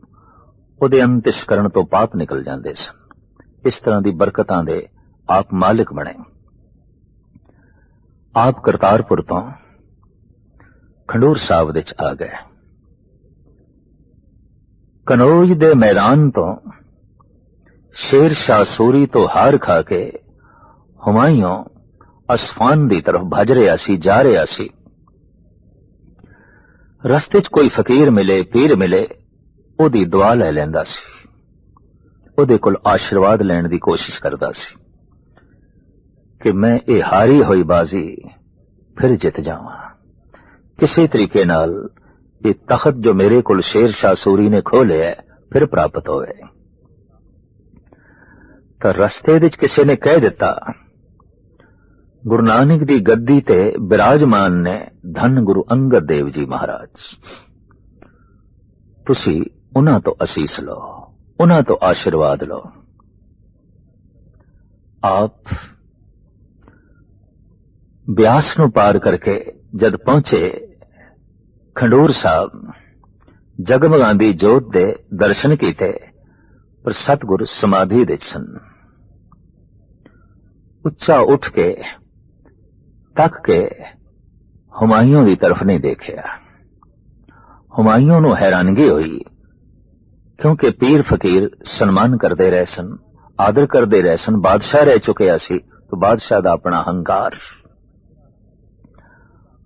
ਉਹਦੇ ਅੰਤਿਸ਼ ਕਰਨ ਤੋਂ ਪਾਪ ਨਿਕਲ ਜਾਂਦੇ ਸਨ। ਇਸ ਤਰ੍ਹਾਂ ਦੀ ਬਰਕਤਾਂ ਦੇ ਆਪ ਮਾਲਕ ਬਣੇ। ਆਪ ਕਰਤਾਰਪੁਰ ਤੋਂ ਖੰਡੂਰ ਸਾਹਿਬ ਵਿੱਚ ਆ ਗਏ। ਕਨੌਜ ਦੇ ਮੈਦਾਨ ਤੋਂ ਸ਼ੇਰ ਸ਼ਾਹ ਸੂਰੀ ਤੋਂ ਹਾਰ ਖਾ ਕੇ ਹੁਮਾਯੂੰ ਅਸਫਾਨ ਦੀ ਤਰਫ ਭਜ ਰਿਹਾ ਸੀ, ਜਾ ਰਿਹਾ ਸੀ। ਰਸਤੇ 'ਚ ਕੋਈ ਫਕੀਰ ਮਿਲੇ, ਪੀਰ ਮਿਲੇ, ਉਹਦੀ ਦੁਆ ਲੈ ਲੈਂਦਾ ਸੀ। ਉਹਦੇ ਕੋਲ ਆਸ਼ੀਰਵਾਦ ਲੈਣ ਦੀ ਕੋਸ਼ਿਸ਼ ਕਰਦਾ ਸੀ ਕਿ ਮੈਂ ਇਹ ਹਾਰੀ ਹੋਈ ਬਾਜ਼ੀ ਫਿਰ ਜਿੱਤ ਜਾਵਾਂ। ਕਿਸੇ ਤਰੀਕੇ ਨਾਲ ਇਹ ਤਖਤ ਜੋ ਮੇਰੇ ਕੋਲ ਸ਼ੇਰ ਸ਼ਾਹ ਸੂਰੀ ਨੇ ਖੋ ਲਿਆ ਫਿਰ ਪ੍ਰਾਪਤ ਹੋਵੇ ਤਾਂ ਰਸਤੇ ਵਿੱਚ ਕਿਸੇ ਨੇ ਕਹਿ ਦਿੱਤਾ ਗੁਰੂ ਨਾਨਕ ਦੀ ਗੱਦੀ ਤੇ ਬਿਰਾਜਮਾਨ ਨੇ ਧੰਨ ਗੁਰੂ ਅੰਗਦ ਦੇਵ ਜੀ ਮਹਾਰਾਜ ਤੁਸੀਂ ਉਹਨਾਂ ਤੋਂ ਅਸੀਸ ਲਓ ਉਹਨਾਂ ਤੋਂ ਆਸ਼ੀਰਵਾਦ ਲਓ ਆਪ ਬਿਆਸ ਨੂੰ ਪਾਰ ਕਰਕੇ ਜਦ ਪਹੁੰਚੇ ਖੰਡੂਰ ਸਾਹਿਬ ਜਗਮਗਾਂਦੀ ਜੋਤ ਦੇ ਦਰਸ਼ਨ ਕੀਤੇ ਪਰ ਸਤਗੁਰ ਸਮਾਧੀ ਵਿੱਚ ਸਨ। ਉੱਚਾ ਉੱਠ ਕੇ, ਤੱਕ ਕੇ ਹੁਮਾਯੂੰ ਦੀ ਤਰਫ ਨਹੀਂ ਦੇਖਿਆ। ਹੁਮਾਯੂੰ ਨੂੰ ਹੈਰਾਨਗੀ ਹੋਈ ਕਿਉਂਕਿ ਪੀਰ ਫਕੀਰ ਸਨਮਾਨ ਕਰਦੇ ਰਹੇ ਸਨ, ਆਦਰ ਕਰਦੇ ਰਹੇ ਸਨ, ਬਾਦਸ਼ਾਹ ਰਹਿ ਚੁੱਕਿਆ ਸੀ ਤੇ ਬਾਦਸ਼ਾਹ ਦਾ ਆਪਣਾ ਹੰਕਾਰ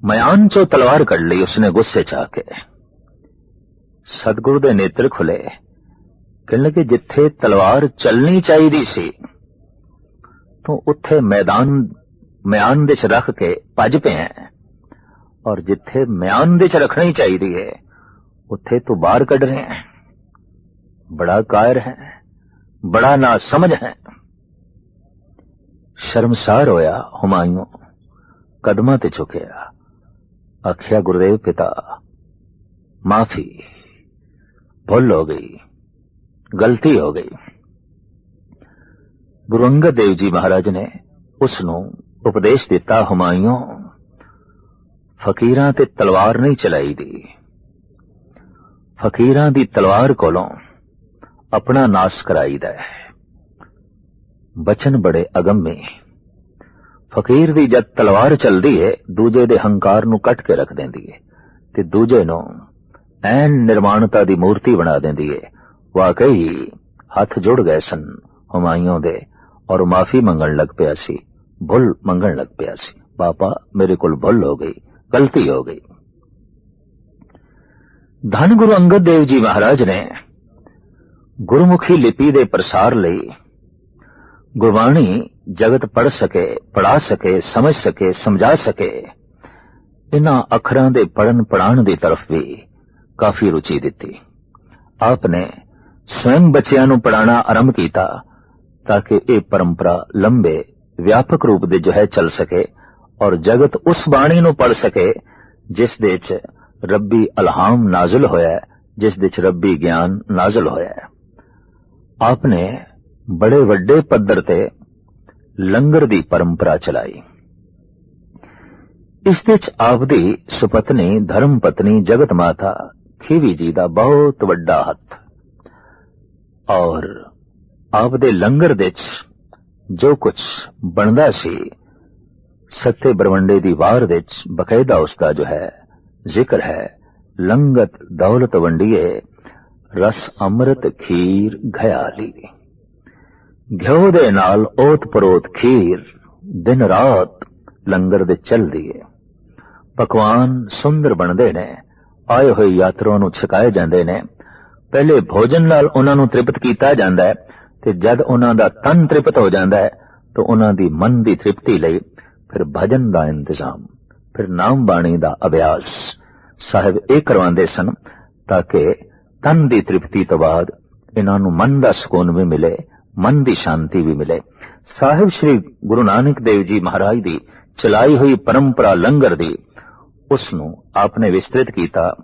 ਮਿਆਨ ਚੋਂ ਤਲਵਾਰ ਕੱਢ ਲਈ ਉਸਨੇ ਗੁੱਸੇ ਚ ਆ ਕੇ ਸਤਗੁਰੂ ਦੇ ਨੇਤਰ ਖੁੱਲੇ ਕਹਿਣ ਲੱਗੇ ਜਿੱਥੇ ਤਲਵਾਰ ਚੱਲਣੀ ਚਾਹੀਦੀ ਸੀ ਤੂੰ ਉੱਥੇ ਮੈਦਾਨ ਮਿਆਨ ਦੇ ਚ ਰੱਖ ਕੇ ਭੱਜ ਪਿਆ ਔਰ ਜਿੱਥੇ ਮਿਆਨ ਦੇ ਚ ਰੱਖਣੀ ਚਾਹੀਦੀ ਹੈ ਉੱਥੇ ਤੂੰ ਬਾਹਰ ਕੱਢ ਰਿਹਾ ਹੈ ਬੜਾ ਕਾਇਰ ਹੈ ਬੜਾ ਨਾ ਸਮਝ ਹੈ ਸ਼ਰਮਸਾਰ ਹੋਇਆ ਹੁਮਾਯੂੰ ਕਦਮਾਂ ਤੇ ਝੁਕਿਆ ਆਖਿਆ, ਗੁਰਦੇਵ ਪਿਤਾ, ਮਾਫੀ, ਭੁੱਲ ਹੋ ਗਈ, ਗਲਤੀ ਹੋ ਗਈ। ਗੁਰੂ ਅੰਗਦ ਦੇਵ ਜੀ ਮਹਾਰਾਜ ਨੇ ਉਸ ਨੂੰ ਉਪਦੇਸ਼ ਦਿੱਤਾ, ਹੁਮਾਯੂੰ, ਫਕੀਰਾਂ ਤੇ ਤਲਵਾਰ ਨਹੀਂ ਚਲਾਈ ਦੀ ਫਕੀਰਾਂ ਦੀ ਤਲਵਾਰ ਕੋਲੋਂ ਆਪਣਾ ਨਾਸ ਕਰਾਈਦਾ ਹੈ। ਬਚਨ ਬੜੇ ਅਗੰਮੇ ਫਕੀਰ ਦੀ ਜਦ ਤਲਵਾਰ ਚਲਦੀ ਏ, ਦੂਜੇ ਦੇ ਹੰਕਾਰ ਨੂੰ ਕੱਟ ਕੇ ਰੱਖ ਦਿੰਦੀ ਹੈ ਤੇ ਦੂਜੇ ਨੂੰ ਐਨ ਨਿਰਮਾਣਤਾ ਦੀ ਮੂਰਤੀ ਬਣਾ ਦਿੰਦੀ ਹੈ ਵਾਕਈ ਹੱਥ ਜੁੜ ਗਏ ਸਨ ਹੁਮਾਯੂੰ ਦੇ ਔਰ ਮਾਫੀ ਮੰਗਣ ਲੱਗ ਪਿਆ ਸੀ, ਭੁੱਲ ਮੰਗਣ ਲੱਗ ਪਿਆ ਸੀ। ਪਾਪਾ, ਮੇਰੇ ਕੋਲ ਭੁੱਲ ਹੋ ਗਈ, ਗਲਤੀ ਹੋ ਗਈ। ਧੰਨ ਗੁਰੂ ਅੰਗਦ ਦੇਵ ਜੀ ਮਹਾਰਾਜ ਨੇ ਗੁਰਮੁਖੀ ਲਿਪੀ ਦੇ ਪ੍ਰਸਾਰ ਲਈ ਗੁਰਬਾਣੀ ਜਗਤ ਪੜ ਸਕੇ, ਪੜਾ ਸਕੇ, ਸਮਝ ਸਕੇ, ਸਮਝਾ ਸਕੇ। ਇਹਨਾਂ ਅੱਖਰਾਂ ਦੇ ਪੜਨ ਪੜਾਉਣ ਦੀ ਤਰਫ ਵੀ ਕਾਫੀ ਰੁਚੀ ਦਿੱਤੀ। ਆਪ ਨੇ ਸਵੈੰ ਬੱਚਿਆਂ ਨੂੰ ਪੜਾਣਾ ਆਰੰਭ ਕੀਤਾ ਤਾਂ ਕਿ ਇਹ ਪਰੰਪਰਾ ਲੰਬੇ, ਵਿਆਪਕ ਰੂਪ ਦੇ ਜੋ ਹੈ ਚੱਲ ਸਕੇ ਔਰ ਜਗਤ ਉਸ ਬਾਣੀ ਨੂੰ ਪੜ ਸਕੇ ਜਿਸ ਦੇ ਚ ਰੱਬੀ ਅਲਹਾਮ ਨਾਜ਼ਲ ਹੋਇਆ, ਜਿਸ ਦੇ ਚ ਰੱਬੀ ਗਿਆਨ ਨਾਜ਼ਲ ਹੋਇਆ। ਆਪ ਨੇ ਬੜੇ ਵੱਡੇ ਪੱਧਰ ਤੇ ਲੰਗਰ ਦੀ ਪਰੰਪਰਾ ਚਲਾਈ। ਇਸ ਦੇ ਚ ਆਪ ਸੁਪਤਨੀ ਧਰਮ ਪਤਨੀ ਜਗਤ ਮਾਤਾ ਖੀਵੀ ਜੀ ਦਾ ਬਹੁਤ ਵੱਡਾ ਹੱਥ। ਔਰ ਆਪਦੇ ਲੰਗਰ ਦੇ ਚ ਜੋ ਕੁਝ ਬਣਦਾ ਸੀ, ਸੱਤੇ ਬਰਵੰਡੇ ਦੀ ਵਾਰ ਵਿੱਚ ਬਕਾਇਦਾ ਉਸ ਦਾ ਜੋ ਹੈ, ਜ਼ਿਕਰ ਹੈ, ਲੰਗਤ ਦੌਲਤ ਵੰਡੀਏ, ਰਸ ਅੰਮ੍ਰਿਤ ਖੀਰ ਘਿਆਲੀ ਘਿਓ ਦੇ ਨਾਲ ਓਤ ਪਰੋਤ ਖੀਰ ਦਿਨ ਰਾਤ ਲੰਗਰ ਦੇ ਚੱਲਦੀ ਏ ਪਕਵਾਨ ਸੁੰਦਰ ਬਣਦੇ ਨੇ, ਆਏ ਹੋਏ ਯਾਤਰੂਆਂ ਨੂੰ ਛਕਾਏ ਜਾਂਦੇ ਨੇ। ਪਹਿਲੇ ਭੋਜਨ ਨਾਲ ਉਹਨਾਂ ਨੂੰ ਤ੍ਰਿਪਤ ਕੀਤਾ ਜਾਂਦਾ ਹੈ ਤੇ ਜਦ ਉਹਨਾਂ ਦਾ ਤਨ ਤ੍ਰਿਪਤ ਹੋ ਜਾਂਦਾ ਹੈ, ਤਾਂ ਉਹਨਾਂ ਦੀ ਮਨ ਦੀ ਤ੍ਰਿਪਤੀ ਲਈ ਫਿਰ ਭਜਨ ਦਾ ਇੰਤਜ਼ਾਮ, ਫਿਰ ਨਾਮ ਬਾਣੀ ਦਾ ਅਭਿਆਸ। ਸਾਹਿਬ ਇਹ ਕਰਵਾਉਂਦੇ ਸਨ ਤਾਂ ਕਿ ਤਨ ਦੀ ਤ੍ਰਿਪਤੀ ਤੋਂ ਬਾਅਦ ਇਹਨਾਂ ਨੂੰ ਮਨ ਦਾ ਸਕੂਨ ਵੀ ਮਿਲੇ ਮਨ ਦੀ ਸ਼ਾਂਤੀ ਵੀ ਮਿਲੇ। ਸਾਹਿਬ ਸ੍ਰੀ ਗੁਰੂ ਨਾਨਕ ਦੇਵ ਜੀ ਮਹਾਰਾਜ ਦੀ ਚਲਾਈ ਹੋਈ ਪਰੰਪਰਾ ਲੰਗਰ ਦੀ ਉਸ ਨੂੰ ਆਪਨੇ ਵਿਸਤ੍ਰਿਤ ਕੀਤਾ,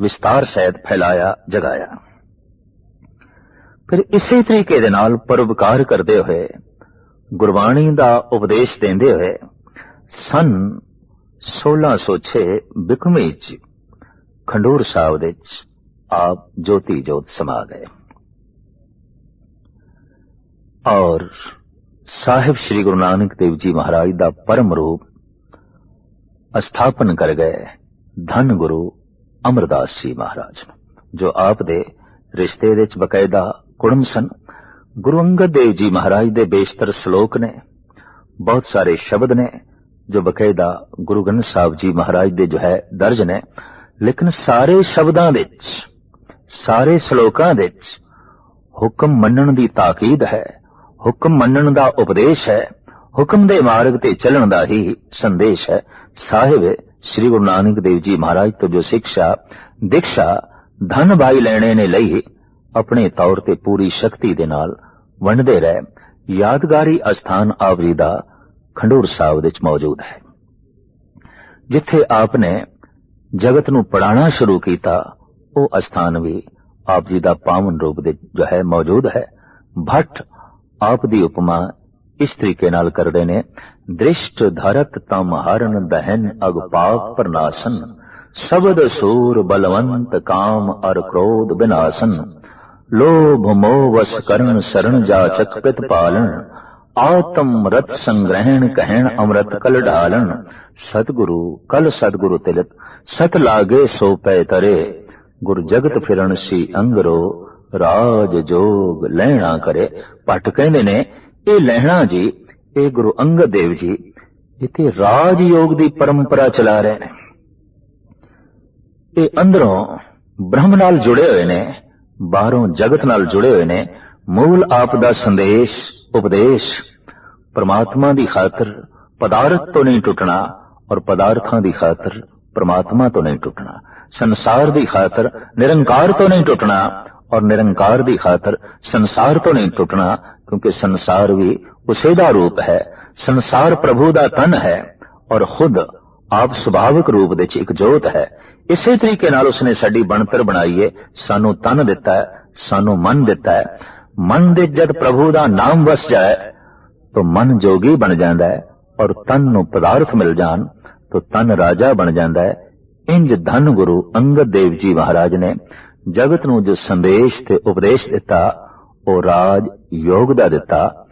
ਵਿਸਤਾਰ ਸਹਿਤ ਫੈਲਾਇਆ, ਜਗਾਇਆ। ਫਿਰ ਇਸੇ ਤਰੀਕੇ ਦੇ ਨਾਲ ਪਰਉਪਕਾਰ ਕਰਦੇ ਹੋਏ, ਗੁਰਬਾਣੀ ਦਾ ਉਪਦੇਸ਼ ਦਿੰਦੇ ਹੋਏ, ਸਨ 1606 ਬਿਕਮੀ ਚ ਖੰਡੂਰ ਸਾਹਿਬ ਦੇ ਵਿੱਚ ਆਪ ਜੋਤੀ ਜੋਤ ਸਮਾ ਗਏ। ਔਰ ਸਾਹਿਬ ਸ੍ਰੀ ਗੁਰੂ ਨਾਨਕ ਦੇਵ ਜੀ ਮਹਾਰਾਜ ਦਾ ਪਰਮ ਰੂਪ ਅਸਥਾਪਨ ਕਰ ਗਏ ਧੰਨ ਗੁਰੂ ਅਮਰਦਾਸ ਜੀ ਮਹਾਰਾਜ ਜੋ ਆਪ ਦੇ ਰਿਸ਼ਤੇ ਵਿੱਚ ਬਕਾਇਦਾ ਕੁੜਮ ਸਨ। ਗੁਰੂ ਅੰਗਦ ਦੇਵ ਜੀ ਮਹਾਰਾਜ ਦੇ ਬੇਸ਼ਤਰ ਸ਼ਲੋਕ ਨੇ, ਬਹੁਤ ਸਾਰੇ ਸ਼ਬਦ ਨੇ, ਜੋ ਬਕਾਇਦਾ ਗੁਰੂ ਗ੍ਰੰਥ ਸਾਹਿਬ ਜੀ ਮਹਾਰਾਜ ਦੇ ਜੋ ਹੈ ਦਰਜ ਨੇ। ਲੇਕਿਨ ਸਾਰੇ ਸ਼ਬਦਾਂ ਵਿੱਚ, ਸਾਰੇ ਸ਼ਲੋਕਾਂ ਵਿੱਚ ਹੁਕਮ ਮੰਨਣ ਦੀ ਤਾਕੀਦ ਹੈ। ਹੁਕਮ ਮੰਨਣ ਦਾ ਉਪਦੇਸ਼ ਹੈ, ਹੁਕਮ ਦੇ ਮਾਰਗ ਤੇ ਚੱਲਣ ਦਾ ਹੀ ਸੰਦੇਸ਼ ਹੈ। ਸਾਹਿਬ, ਸ੍ਰੀ ਗੁਰੂ ਨਾਨਕ ਦੇਵ ਜੀ ਮਹਾਰਾਜ ਤੋਂ ਜੋ ਸਿੱਖਿਆ, ਦੀਕਸ਼ਾ, ਧਨ ਭਾਈ ਲੈਣੇ ਨੇ ਲਈ, ਆਪਣੇ ਤੌਰ ਤੇ ਪੂਰੀ ਸ਼ਕਤੀ ਦੇ ਨਾਲ ਵੰਡਦੇ ਰਹੇ। ਯਾਦਗਾਰੀ ਅਸਥਾਨ ਆਵਰੀ ਦਾ ਖੰਡੂਰ ਸਾਹਿਬ ਵਿੱਚ ਮੌਜੂਦ ਹੈ। ਜਿੱਥੇ ਆਪ ਨੇ ਜਗਤ ਨੂੰ ਪੜਾਣਾ ਸ਼ੁਰੂ ਕੀਤਾ, ਉਹ ਅਸਥਾਨ ਵੀ ਆਪ ਜੀ ਦਾ ਪਾਵਨ ਰੂਪ ਦੇ ਜੋ ਹੈ ਮੌਜੂਦ ਹੈ। ਭੱਟ ਆਪ ਦੀ ਉਪਮਾ ਇਸ ਤਰੀਕੇ ਨਾਲ ਕਰਦੇ ਨੇ, ਦ੍ਰਿਸ਼ਟ ਧਰਤ ਤਮ ਹਰਨ ਦਹਨ ਅਗ ਪ੍ਰਨਾਸ਼ਨ, ਸ਼ਬਦ ਸੂਰ ਬਲਵੰਤ ਕਾਮ ਅਰ ਕ੍ਰੋਧ ਬਿਨਾਸ਼ਨ, ਲੋਭ ਮੋਹ ਵਸ ਕਰਨ ਸਰਣ ਜਾਚਕ ਪਿਤ ਪਾਲਣ, ਆਤਮ ਰਤ ਸੰਗ੍ਰਹਿਣ ਕਹਿਣ ਅੰਮ੍ਰਿਤ ਕਲ ਢਾਲਣ, ਸਤਿਗੁਰੂ ਕਲ ਸਤਿਗੁਰੂ ਤਿਲਕ, ਸਤ ਲਾਗੇ ਸੋ ਪੈ ਤਰੇ, ਗੁਰ ਜਗਤ ਫਿਰਨ ਸੀ ਅੰਗਰੋ, ਰਾਜ ਜੋਗ ਲੈਣਾ ਕਰੇ ਭੱਟ ਕਹਿੰਦੇ ਨੇ, ਇਹ ਲਹਿਣਾ ਜੀ, ਇਹ ਗੁਰੂ ਅੰਗਦ ਦੇਵ ਜੀ, ਇੱਥੇ ਰਾਜ ਯੋਗ ਦੀ ਪਰੰਪਰਾ ਚਲਾ ਰਹੇ ਨੇ। ਇਹ ਅੰਦਰੋਂ ਬ੍ਰਹਮ ਨਾਲ ਜੁੜੇ ਹੋਏ ਨੇ, ਬਾਹਰੋਂ ਜਗਤ ਨਾਲ ਜੁੜੇ ਹੋਏ ਨੇ, ਮੂਲ ਆਪ ਦਾ ਸੰਦੇਸ਼, ਉਪਦੇਸ਼, ਪ੍ਰਮਾਤਮਾ ਦੀ ਖਾਤਰ ਪਦਾਰਥ ਤੋਂ ਨਹੀਂ ਟੁੱਟਣਾ ਔਰ ਪਦਾਰਥਾਂ ਦੀ ਖਾਤਰ ਪ੍ਰਮਾਤਮਾ ਤੋਂ ਨਹੀਂ ਟੁੱਟਣਾ, ਸੰਸਾਰ ਦੀ ਖਾਤਰ ਨਿਰੰਕਾਰ ਤੋਂ ਨਹੀਂ ਟੁੱਟਣਾ ਔਰ ਨਿਰੰਕਾਰ ਦੀ ਖਾਤਰ ਸੰਸਾਰ ਤੋਂ ਨਹੀਂ ਟੁੱਟਣਾ, ਕਿਉਂਕਿ ਸੰਸਾਰ ਵੀ ਉਸੇ ਦਾ ਰੂਪ ਹੈ। ਸੰਸਾਰ ਪ੍ਰਭੂ ਦਾ ਤਨ ਹੈ ਔਰ ਖੁਦ ਆਪ ਸੁਭਾਵਿਕ ਰੂਪ ਵਿੱਚ ਇੱਕ ਜੋਤ ਹੈ। ਇਸੇ ਤਰੀਕੇ ਨਾਲ ਉਸਨੇ ਸਾਡੀ ਬਣਤਰ ਬਣਾਈ ਹੈ ਸਾਨੂੰ ਤਨ ਦਿੱਤਾ ਹੈ, ਸਾਨੂੰ ਮਨ ਦਿੱਤਾ ਹੈ। ਮਨ ਦੇ ਜਦ ਪ੍ਰਭੂ ਦਾ ਨਾਮ ਵਸ ਜਾਏ, ਤਾਂ ਮਨ ਜੋਗੀ ਬਣ ਜਾਂਦਾ ਹੈ ਔਰ ਤਨ ਨੂੰ ਪਦਾਰਥ ਮਿਲ ਜਾਣ, ਤਾਂ ਤਨ ਰਾਜਾ ਬਣ ਜਾਂਦਾ ਹੈ। ਇੰਜ ਧੰਨ ਗੁਰੂ ਅੰਗਦ ਦੇਵ ਜੀ ਮਹਾਰਾਜ ਨੇ ਜਗਤ ਨੂੰ ਜੋ ਸੰਦੇਸ਼ ਤੇ ਉਪਦੇਸ਼ ਦਿੱਤਾ ਉਹ ਰਾਜ ਯੋਗ ਦਾ ਦਿੱਤਾ